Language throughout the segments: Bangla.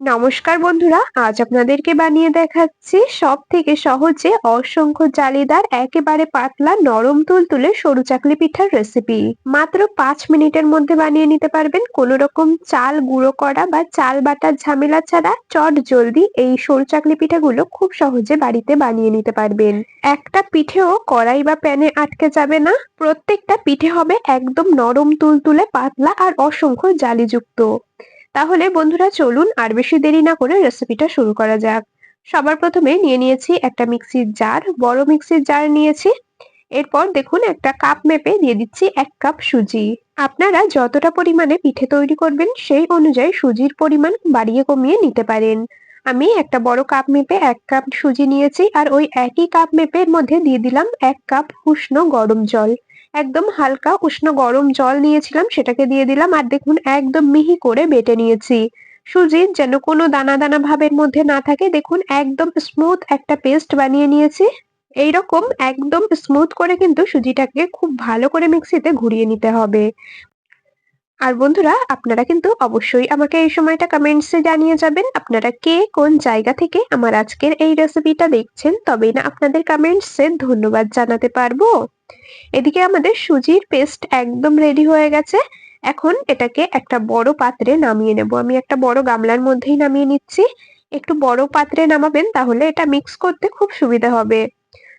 নমস্কার বন্ধুরা, আজ আপনাদেরকে বানিয়ে দেখাচ্ছি সব থেকে সহজে অসংখ্য জালিদার একেবারে পাতলা নরম তুলতুলে সরু চাকলি পিঠার রেসিপি মাত্র পাঁচ মিনিটের মধ্যে বানিয়ে নিতে পারবেন কোন রকম চাল গুঁড়ো করা বা চাল বাটার ঝামেলা ছাড়া চট জলদি এই সরু চাকলি পিঠাগুলো খুব সহজে বাড়িতে বানিয়ে নিতে পারবেন। একটা পিঠেও কড়াই বা প্যানে আটকে যাবে না, প্রত্যেকটা পিঠে হবে একদম নরম তুলতুলে পাতলা আর অসংখ্য জালিযুক্ত। তাহলে বন্ধুরা চলুন আর বেশি দেরি না করে রেসিপিটা শুরু করা যাক। সবার প্রথমে নিয়ে নিয়েছি একটা মিক্সির জার বড় মিক্সির জার নিয়েছি। এরপর দেখুন একটা কাপ মেপে দিয়ে দিচ্ছি এক কাপ সুজি। আপনারা যতটা পরিমাণে পিঠে তৈরি করবেন, সেই অনুযায়ী সুজির পরিমাণ বাড়িয়ে কমিয়ে নিতে পারেন। আমি একটা বড় কাপ মেপে এক কাপ সুজি নিয়েছি আর ওই একই কাপ মেপের মধ্যে দিয়ে দিলাম এক কাপ উষ্ণ গরম জল। একদম হালকা উষ্ণ গরম জল নিয়েছিলাম, সেটাকে দিয়ে দিলাম আর দেখুন একদম মিহি করে বেটে নিয়েছি। সুজির যেন কোনো দানা দানা ভাবের মধ্যে না থাকে, দেখুন একদম স্মুথ একটা পেস্ট বানিয়ে নিয়েছি। এইরকম একদম স্মুথ করে কিন্তু সুজিটাকে খুব ভালো করে মিক্সিতে ঘুরিয়ে নিতে হবে। আর বন্ধুরা, আপনারা কিন্তু অবশ্যই আমাকে এই সময়টা কমেন্টসে জানিয়ে যাবেন, আপনারা কে কোন জায়গা থেকে আমার আজকের এই রেসিপিটা দেখছেন, তবেই না আপনাদের কমেন্টসে ধন্যবাদ জানাতে পারব। এদিকে আমাদের সুজির পেস্ট একদম রেডি হয়ে গেছে, এখন এটাকে একটা বড় পাত্রে নামিয়ে নেব। আমি একটা বড় গামলার মধ্যেই নামিয়ে নিচ্ছি, একটু বড় পাত্রে নামাবেন, তাহলে এটা মিক্স করতে খুব সুবিধা হবে।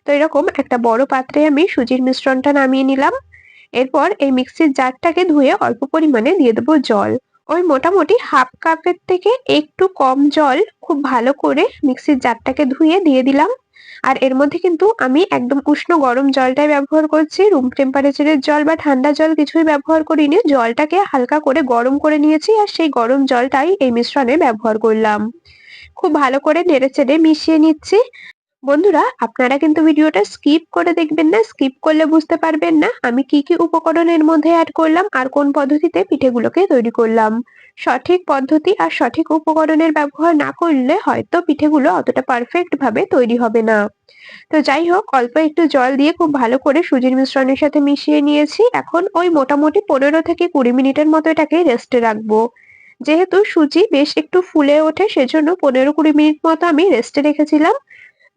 তো এরকম একটা বড় পাত্রে আমি সুজির মিশ্রণটা নামিয়ে নিলাম। এরপর এই মিক্সির জারটাকে ধুয়ে অল্প পরিমাণে দিয়ে দেবো জল। ওই মোটামুটি হাফ কাপের থেকে একটু কম জল খুব ভালো করে মিক্সির জারটাকে ধুয়ে দিয়ে দিলাম। আর এর মধ্যে কিন্তু আমি একদম উষ্ণ গরম জলটাই ব্যবহার করছি। রুম টেম্পারেচারের জল বা ঠান্ডা জল কিছুই ব্যবহার করিনি। জলটাকে হালকা করে গরম করে নিয়েছি আর সেই গরম জলটাই এই মিশ্রণে ব্যবহার করলাম। খুব ভালো করে নেড়ে চেড়ে মিশিয়ে নিচ্ছি। বন্ধুরা, আপনারা কিন্তু ভিডিওটা স্কিপ করে দেখবেন না স্কিপ করলে বুঝতে পারবেন না আমি কি কি উপকরণের মধ্যে অ্যাড করলাম আর কোন পদ্ধতিতে পিঠেগুলোকে তৈরি করলাম। সঠিক পদ্ধতি আর সঠিক উপকরণের ব্যবহার না করলে হয়তো পিঠেগুলো অতটা পারফেক্ট ভাবে তৈরি হবে না। তো যাই হোক, অল্প একটু জল দিয়ে খুব ভালো করে সুজির মিশ্রণের সাথে মিশিয়ে নিয়েছি। এখন ওই মোটামুটি পনেরো থেকে কুড়ি মিনিটের মতো এটাকে রেস্টে রাখব। যেহেতু সুজি বেশ একটু ফুলে ওঠে, সেজন্য পনেরো কুড়ি মিনিট মতো আমি রেস্টে রেখেছিলাম।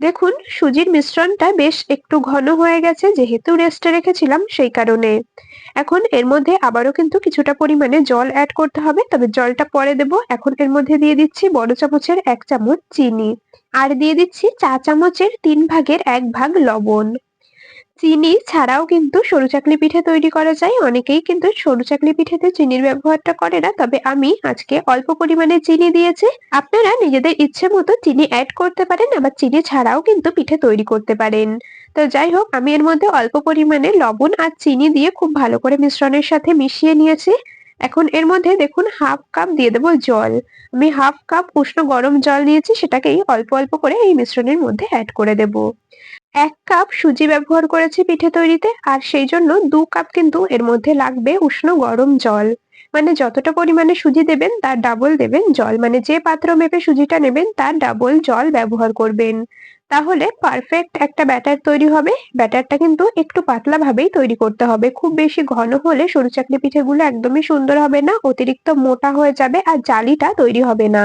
দেখুন, সুজির মিশ্রণটা বেশ একটু ঘন হয়ে গেছে, যেহেতু রেস্টে রেখেছিলাম সেই কারণে। এখন এর মধ্যে আবারও কিন্তু কিছুটা পরিমাণে জল অ্যাড করতে হবে, তবে জলটা পরে দেব। এখন এর মধ্যে দিয়ে দিচ্ছি বড় চামচের এক চামচ চিনি। আর দিয়ে দিচ্ছি চা চামচের তিন ভাগের এক ভাগ লবণ। চিনি ছাড়াও কিন্তু সরু চাকলি পিঠে তৈরি করা যায়। অনেকেই কিন্তু সরু চাকলি পিঠেতে চিনির ব্যবহারটা করে না। তবে আমি আজকে অল্প পরিমাণে চিনি দিয়েছি। আপনারা নিজেদের ইচ্ছে মতো চিনি অ্যাড করতে পারেন, আবার চিনি ছাড়াও কিন্তু পিঠে তৈরি করতে পারেন। তো যাই হোক, আমি এর মধ্যে অল্প পরিমাণে লবণ আর চিনি দিয়ে খুব ভালো করে মিশ্রণের সাথে মিশিয়ে নিয়েছি। এখন এর মধ্যে দেখুন হাফ কাপ দিয়ে দেবো জল। আমি হাফ কাপ উষ্ণ গরম জল নিয়েছি সেটাকেই অল্প অল্প করে এই মিশ্রণের মধ্যে অ্যাড করে দেব। এক কাপ সুজি ব্যবহার করেছি পিঠে তৈরিতে, আর সেই জন্য দু কাপ কিন্তু এর মধ্যে লাগবে উষ্ণ গরম জল। মানে যতটা পরিমাণে সুজি দেবেন, তার ডাবল দেবেন জল। মানে যে পাত্র মেপে সুজিটা নেবেন, তার ডাবল জল ব্যবহার করবেন। তাহলে পারফেক্ট একটা ব্যাটার তৈরি হবে। ব্যাটারটা কিন্তু একটু পাতলা ভাবেই তৈরি করতে হবে। খুব বেশি ঘন হলে সরু চাকলি পিঠেগুলো একদমই সুন্দর হবে না, অতিরিক্ত মোটা হয়ে যাবে আর জালিটা তৈরি হবে না।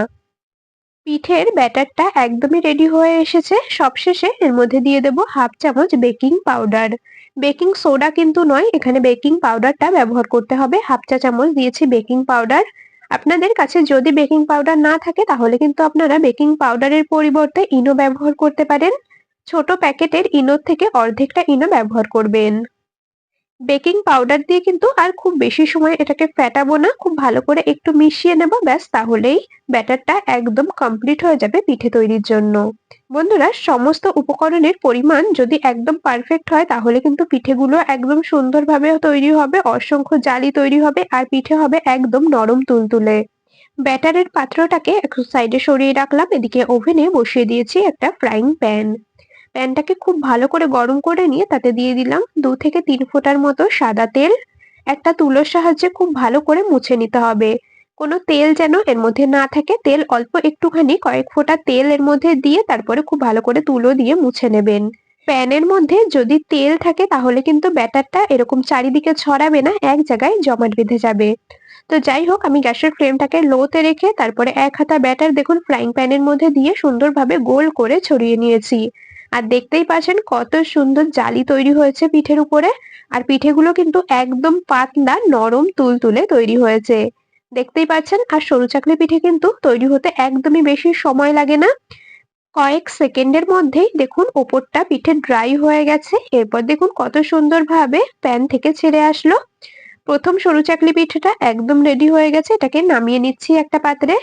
পিঠের ব্যাটারটা একদমই রেডি হয়ে এসেছে। সবশেষে এর মধ্যে দিয়ে দেব হাফ চামচ বেকিং পাউডার বেকিং সোডা কিন্তু নয়, এখানে বেকিং পাউডারটা ব্যবহার করতে হবে। হাফ চা চামচ দিয়েছি বেকিং পাউডার আপনাদের কাছে যদি বেকিং পাউডার না থাকে, তাহলে কিন্তু আপনারা বেকিং পাউডারের পরিবর্তে ইনো ব্যবহার করতে পারেন। ছোট প্যাকেটের ইনোর থেকে অর্ধেকটা ইনো ব্যবহার করবেন। বেকিং পাউডার দিয়ে কিন্তু আর খুব বেশি সময় এটাকে ফেটাবো না, খুব ভালো করে একটু মিশিয়ে নেব, ব্যাস তাহলেই ব্যাটারটা একদম কমপ্লিট হয়ে যাবে পিঠে তৈরির জন্য। বন্ধুরা, সমস্ত উপকরণের পরিমাণ যদি একদম পারফেক্ট হয়, তাহলে কিন্তু পিঠেগুলো একদম সুন্দরভাবে তৈরি হবে, অসংখ্য জালি তৈরি হবে আর পিঠে হবে একদম নরম তুলতুলে। ব্যাটারের পাত্রটাকে একটু সাইডে সরিয়ে রাখলাম, এদিকে ওভেনে বসিয়ে দিয়েছি একটা ফ্রাইং প্যান প্যানটাকে খুব ভালো করে গরম করে নিয়ে তাতে দিয়ে দিলাম দু থেকে তিন ফোঁটার মতো সাদা তেল। একটা তুলোর সাহায্যে খুব ভালো করে মুছে নিতে হবে। কোনো তেল যেন এর মধ্যে না থাকে, তেল অল্প একটুখানি, কয়েক ফোঁটা তেল এর মধ্যে দিয়ে তারপরে খুব ভালো করে তুলো দিয়ে মুছে নেবেন। প্যানের মধ্যে যদি তেল থাকে তাহলে কিন্তু ব্যাটারটা এরকম চারিদিকে ছড়াবে না, এক জায়গায় জমাট বেঁধে যাবে। তো যাই হোক, আমি গ্যাসের ফ্লেমটাকে লোতে রেখে তারপরে এক হাতা ব্যাটার দেখুন, ফ্রাইং প্যানের মধ্যে দিয়ে সুন্দরভাবে গোল করে ছড়িয়ে নিয়েছি। আর দেখতেই পাচ্ছেন কত সুন্দর জালি তৈরি হয়েছে পিঠের উপরে। আর পিঠেগুলো কিন্তু একদম পাতলা, নরম, তুলতুলে তৈরি হয়েছে। দেখতেই পাচ্ছেন, আর সরু চাকলি পিঠে কিন্তু তৈরি হতে একদমই বেশি সময় লাগে না। কয়েক সেকেন্ডের মধ্যেই দেখুন ওপরটা পিঠে ড্রাই হয়ে গেছে। এরপর দেখুন কত সুন্দরভাবে প্যান থেকে ছেড়ে আসলো। প্রথম সরু চাকলি পিঠেটা একদম রেডি হয়ে গেছে। এটাকে নামিয়ে নিচ্ছি একটা পাত্রে।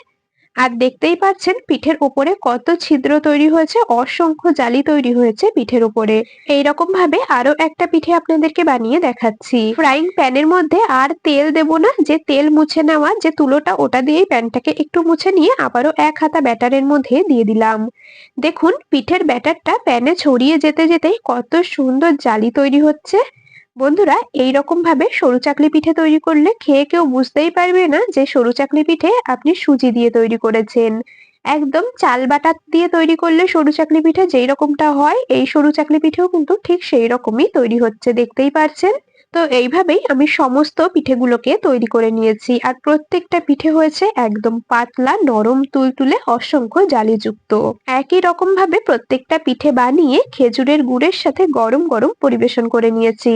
আর দেখতেই পাচ্ছেন পিঠের উপরে কত ছিদ্র তৈরি হয়েছে, অসংখ্য জালি তৈরি হয়েছে পিঠের উপরে। এইরকম ভাবে আরও একটা পিঠে আপনাদেরকে বানিয়ে দেখাচ্ছি। ফ্রাইং প্যানের মধ্যে আর তেল দেব না, যে তেল মুছে নেওয়া, যে তুলোটা ওটা দিয়েই প্যানটাকে একটু মুছে নিয়ে আবারও এক হাতা ব্যাটারের মধ্যে দিয়ে দিলাম। দেখুন, পিঠের ব্যাটারটা প্যানে ছড়িয়ে যেতে যেতেই কত সুন্দর জালি তৈরি হচ্ছে। বন্ধুরা এই রকম ভাবে সরু চাকলি পিঠে তৈরি করলে খেয়ে কেউ বুঝতেই পারবে না যে সরু চাকলি পিঠে আপনি সুজি দিয়ে তৈরি করেছেন। একদম চাল বাটা দিয়ে তৈরি করলে সরু চাকলি পিঠে যেই রকমটা হয়, এই সরু চাকলি পিঠেও কিন্তু ঠিক সেই রকমই তৈরি হচ্ছে, দেখতেই পারছেন। তো এইভাবেই আমি সমস্ত পিঠেগুলোকে তৈরি করে নিয়েছি। আর প্রত্যেকটা পিঠে হয়েছে একদম পাতলা, নরম, তুলতুলে, অসংখ্য জালিযুক্ত। একই রকম ভাবে প্রত্যেকটা পিঠে বানিয়ে খেজুরের গুড়ের সাথে গরম গরম পরিবেশন করে নিয়েছি।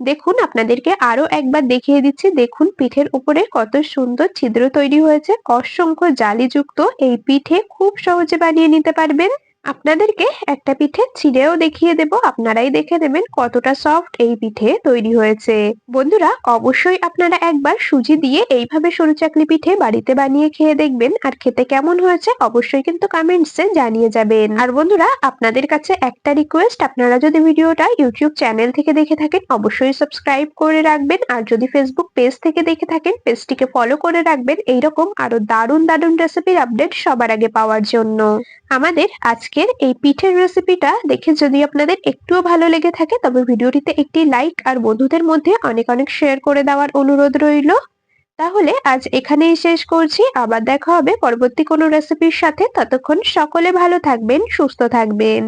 দেখুন, আপনাদেরকে আরও একবার দেখিয়ে দিচ্ছি। দেখুন, পিঠের উপরে কত সুন্দর ছিদ্র তৈরি হয়েছে। অসংখ্য জালিযুক্ত এই পিঠে খুব সহজে বানিয়ে নিতে পারবেন। আপনাদেরকে একটা পিঠে ছিঁড়েও দেখিয়ে দেব। আপনারাই দেখে দেবেন কতটা সফট এই পিঠে তৈরি হয়েছে। বন্ধুরা, অবশ্যই আপনারা একবার সুজি দিয়ে এইভাবে সরু চাকলি পিঠে বাড়িতে বানিয়ে খেয়ে দেখবেন। আর খেতে কেমন হয়েছে অবশ্যই কিন্তু কমেন্টসে জানিয়ে যাবেন। আর বন্ধুরা, আপনাদের কাছে একটা রিকোয়েস্ট আপনারা যদি ভিডিওটা ইউটিউব চ্যানেল থেকে দেখে থাকেন, অবশ্যই সাবস্ক্রাইব করে রাখবেন। আর যদি ফেসবুক পেজ থেকে দেখে থাকেন পেজটিকে ফলো করে রাখবেন। এইরকম আরও দারুণ দারুণ রেসিপির আপডেট সবার আগে পাওয়ার জন্য। আমাদের আজকের এই পিঠের রেসিপিটা দেখে যদি আপনাদের একটুও ভালো লেগে থাকে, তবে ভিডিওটিতে একটি লাইক আর বন্ধুদের মধ্যে অনেক অনেক শেয়ার করে দেওয়ার অনুরোধ রইল। তাহলে আজ এখানেই শেষ করছি। আবার দেখা হবে পরবর্তী কোনো রেসিপির সাথে। ততক্ষণ সকলে ভালো থাকবেন, সুস্থ থাকবেন।